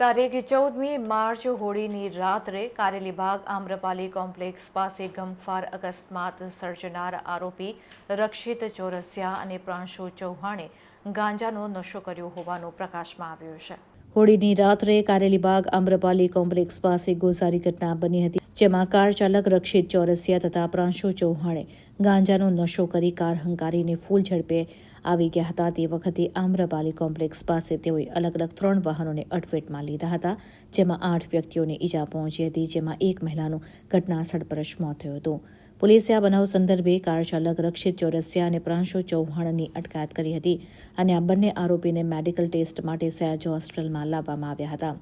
તારીખ ચૌદમી માર્ચ હોળીની રાત્રે કારેલીબાગ આમ્રપાલી કોમ્પ્લેક્સ પાસે ગમફાર અકસ્માત સર્જનાર આરોપી રક્ષિત ચોરસિયા અને પ્રાંશુ ચૌહાણે ગાંજાનો નશો કર્યો હોવાનું પ્રકાશમાં આવ્યું છે. હોળીની રાત્રે કારેલીબાગ આમ્રપાલી કોમ્પ્લેક્સ પાસે ગોઝારી ઘટના બની હતી, જેમાં કાર ચાલક રક્ષિત ચોરસિયા તથા પ્રાંશુ ચૌહાણે ગાંજાનો નશો કરી કાર હંકારીને ફૂલ ઝડપે આવી ગયા હતા. તે વખતે આમ્રપાલી કોમ્પ્લેક્સ પાસે તેઓએ અલગ અલગ ત્રણ વાહનોને અડફેટમાં લીધા હતા, જેમાં આઠ વ્યક્તિઓને ઈજા પહોંચી હતી, જેમાં એક મહિલાનું ઘટના સ્થળ પર જ મોત થયું હતું. પોલીસે આ બનાવ સંદર્ભે કાર ચાલક રક્ષિત ચોરસિયા અને પ્રાંશુ ચૌહાણની અટકાયત કરી હતી અને આ બંને આરોપીને મેડિકલ ટેસ્ટ માટે સયાજો હોસ્પિટલમાં લાવવામાં આવ્યા હતા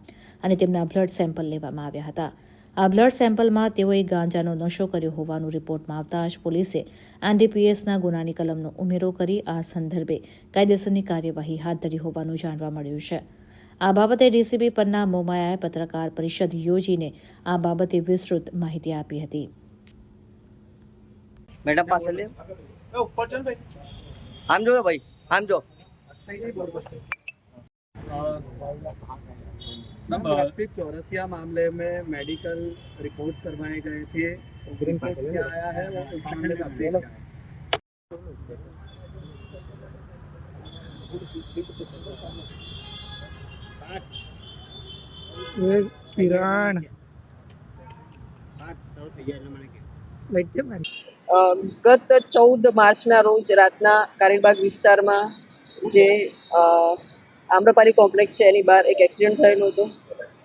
અને તેમના બ્લડ સેમ્પલ લેવામાં આવ્યા હતા. આ બ્લડ સેમ્પલમાં તેઓએ ગાંજાનો નશો કર્યો હોવાનું રિપોર્ટમાં આવતા જ પોલીસે એનડીપીએસના ગુનાની કલમનો ઉમેરો કરી આ સંદર્ભે કાયદેસરની કાર્યવાહી હાથ ધરી હોવાનું જાણવા મળ્યું છે. આ બાબતે ડીસીપી પરના મોમાયાએ પત્રકાર પરિષદ યોજીને આ બાબતે વિસ્તૃત માહિતી આપી હતી. મેડમ પાસે લે આમ જો ભાઈ આમ જો रक्षित चौरसिया मामले में मेडिकल रिपोर्ट्स करवाए गए थे रिपोर्ट क्या आया है वो उस मामले में अपडेट क्या है કિરણ લાઈટ છે મારી અ, ગત ચૌદ માર્ચના રોજ રાતના કારેલબાગ વિસ્તારમાં જે અ, આમ્રપાલી કોમ્પ્લેક્સ છે, એની બહાર એક એક્સિડન્ટ થયેલો હતો.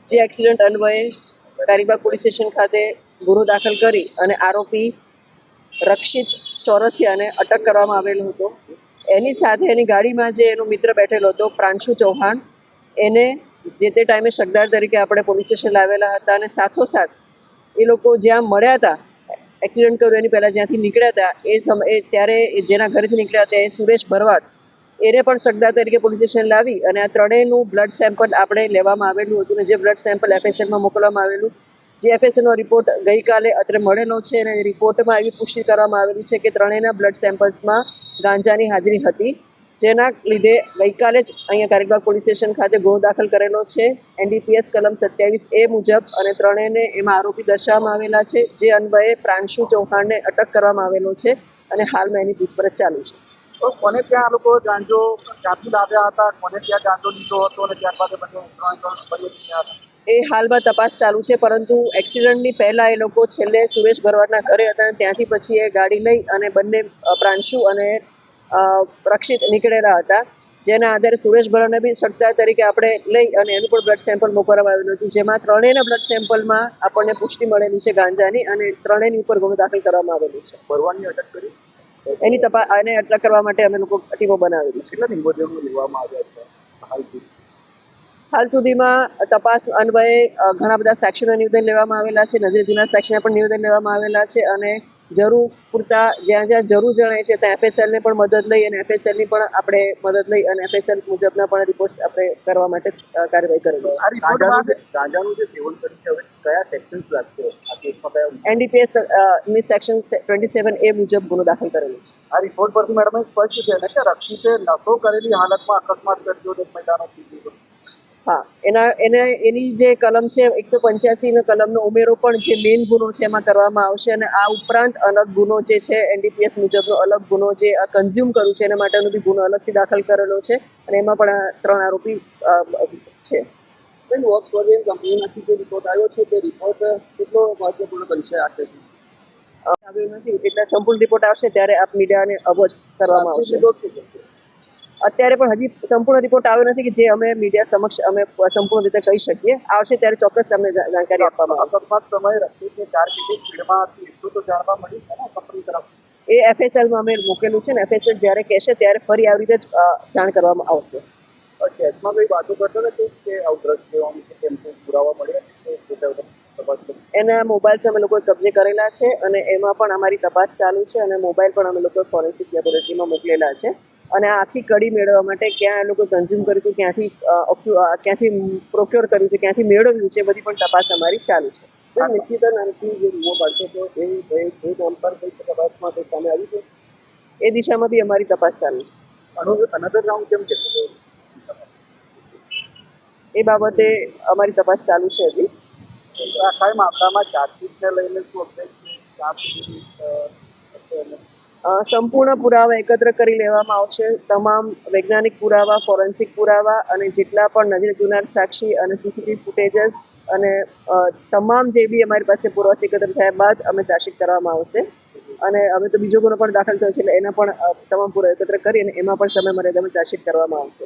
જે એક્સિડન્ટ અન્વયે કારીબાગ પોલીસ સ્ટેશન ખાતે ગુનો દાખલ કરી અને આરોપી રક્ષિત ચોરસિયાને અટક કરવામાં આવેલો હતો. એની સાથે એની ગાડીમાં જે એનો મિત્ર બેઠેલો હતો, પ્રાંશુ ચૌહાણ, એને જે તે ટાઈમે શકદાર તરીકે આપણે પોલીસ સ્ટેશન લાવેલા હતા અને સાથોસાથ એ લોકો જ્યાં મળ્યા હતા, એક્સિડન્ટ કર્યું, એની પહેલાં જ્યાંથી નીકળ્યા હતા, એ સમયે ત્યારે જેના ઘરેથી નીકળ્યા હતા એ સુરેશ ભરવાડ એને પણ સગડા તરીકે પોલીસ સ્ટેશન લાવી અને આ ત્રણેયનું બ્લડ સેમ્પલ આપણે લેવામાં આવેલું હતું અને જે બ્લડ સેમ્પલ એફએસએલમાં મોકલવામાં આવેલું, જે એફએસએલનો રિપોર્ટ ગઈકાલે અત્રે મળેલો છે અને રિપોર્ટમાં એવી પુષ્ટિ કરવામાં આવેલી છે કે ત્રણેયના બ્લડ સેમ્પલ્સમાં ગાંજાની હાજરી હતી, જેના લીધે ગઈકાલે જ અહીંયા કારેકબાગ પોલીસ સ્ટેશન ખાતે ગુનો દાખલ કરેલો છે. એનડીપીએસ કલમ સત્યાવીસ એ મુજબ અને ત્રણેયને એમાં આરોપી દર્શાવવામાં આવેલા છે, જે અન્વયે પ્રાંશુ ચૌહાણને અટક કરવામાં આવેલો છે અને હાલમાં એની પૂછપરછ ચાલુ છે. તો કોને ત્યાં આ લોકો ગાંજો ક્યાંથી લાવ્યા હતા? કોને ત્યાં ગાંજો લીધો હતો અને ત્યારબાદ એ બંને હાલમાં તપાસ ચાલુ છે પરંતુ એક્સિડન્ટની પહેલા એ લોકો છેલ્લે સુરેશ ભરવાડના ઘરે હતા અને ત્યાંથી પછી એ ગાડી લઈ અને બંને પ્રાંશુ અને રક્ષિત નીકળેલા હતા. જેના આધારે સુરેશ ભરવાડને બી સટ્ટા તરીકે આપણે લઈ અને એનું પણ બ્લડ સેમ્પલ મોકલવામાં આવેલું હતું. જેમાં ત્રણેયના બ્લડ સેમ્પલમાં આપણને પુષ્ટિ મળેલી છે ગાંજાની અને ત્રણેયની ઉપર ગુનો દાખલ કરવામાં આવેલું છે. ભરવાડની અટક કરી? એની તપાસ આને અટક કરવા માટે અમે લોકો ટીમો બનાવેલી છે. કેટલા નિવેદનો લેવામાં આવ્યા છે? હાલ સુધીમાં તપાસ અન્વયે ઘણા બધા સેક્શનો નિવેદન લેવામાં આવેલા છે. નજરે જૂના સેક્શનના પણ નિવેદન લેવામાં આવેલા છે અને જરૂર પૂરતા જ્યાં જ્યાં જરૂર જણાય છે ત્યાં એફએસએલને ને પણ મદદ લઈ અને એફએસએલની ની પણ આપણે મદદ લઈ અને એફએસએલ મુજબના પણ રિપોર્ટ આપણે કરવા માટે કાર્યવાહી કરેલી છે. એનડીપીએસની સેક્શન ટ્વેન્ટી સેવન એ મુજબ? ગુનો દાખલ કરેલો છે. આ રિપોર્ટ પરથી મેડમ સ્પષ્ટ છે કે રક્ષિતે નશો કરેલી હાલતમાં અકસ્માત કર્યો એક મહિલાનો. હા એના એના એની જે કલમ છે એકસો પંચ્યાસી નો કલમનો ઉમેરો પણ જે મેઇન ગુનો છે એમાં કરવામાં આવશે અને આ ઉપરાંત અલગ ગુનો જે છે એનડીપીએસ મુજબનો અલગ ગુનો જે આ કન્ઝ્યુમ કર્યું છે એના માટેનો બી ગુનો અલગથી દાખલ કરેલો છે અને એમાં પણ ત્રણ આરોપી છે. બેન વર્ક કંપનીમાંથી જે રિપોર્ટ આવ્યો છે તે રિપોર્ટ કેટલો મહત્વપૂર્ણ બનશે આ કેસમાં અ, નથી એટલે સંપૂર્ણ રિપોર્ટ આવશે ત્યારે આપ મીડિયાને અવગત કરવામાં આવશે. અત્યારે પણ હજી સંપૂર્ણ રિપોર્ટ આવ્યો નથી કે જે અમે મીડિયા સમક્ષ અમે સંપૂર્ણ રીતે કહી શકીએ. આવશે ત્યારે ચોક્કસ તમને જાણકારી આપવામાં આવશે. અકસ્માત સમયે રક્ષિતની કાર કેટલી સ્પીડમાં હતી એટલું તો જાણવા મળ્યું છે ને કંપની તરફ? એ એફએસએલમાં અમે મૂકેલું છે ને એફએસએલ જ્યારે કહેશે ત્યારે ફરી આવી રીતે જ જાણ કરવામાં આવશે. કેસમાં કઈ વાતો કરતો નથી કે આવું જોવાનું છે કેમ પુરાવા મળ્યા એના મોબાઈલ્સ અમે લોકો કબજે કરેલા છે અને એમાં પણ અમારી તપાસ ચાલુ છે અને મોબાઈલ પણ અમે લોકો ફોરેન્સિક લેબોરેટરીમાં મોકલેલા છે. અને આખી કડી મેળવવા માટે ક્યાં એ લોકો કન્ઝ્યુમ કર્યું હતું ક્યાંથી ક્યાંથી પ્રોક્યોર કર્યું છે ક્યાંથી મેળવ્યું છે બધી પણ તપાસ અમારી ચાલુ છે. બેન, નામથી જે રૂમો બાળકો છે એ એ એ નામ પર કઈ તપાસમાં કઈ સામે આવ્યું છે? એ દિશામાં બી અમારી તપાસ ચાલુ છે. અનુ અનધર રાઉન્ડ કેમ કે એ બાબતે અમારી તપાસ ચાલુ છે હજી. આ કઈ મામલામાં ચાર્જશીટને લઈને શું અપડેટ છે? સંપૂર્ણ પુરાવા એકત્ર કરી લેવામાં આવશે. તમામ વૈજ્ઞાનિક પુરાવા, ફોરેન્સિક પુરાવા અને જેટલા પણ નજરે જોનાર સાક્ષી અને સીસીટીવી ફૂટેજીસ અને તમામ જે બી અમારી પાસે પુરાવા છે એકત્ર થયા બાદ અમે ચાર્જશીટ કરવામાં આવશે. અને હવે તો બીજો ગુનો પણ દાખલ થયો છે એટલે એના પણ તમામ પુરાવા એકત્ર કરી અને એમાં પણ સમય મર્યાદામાં ચાર્જશીટ કરવામાં આવશે.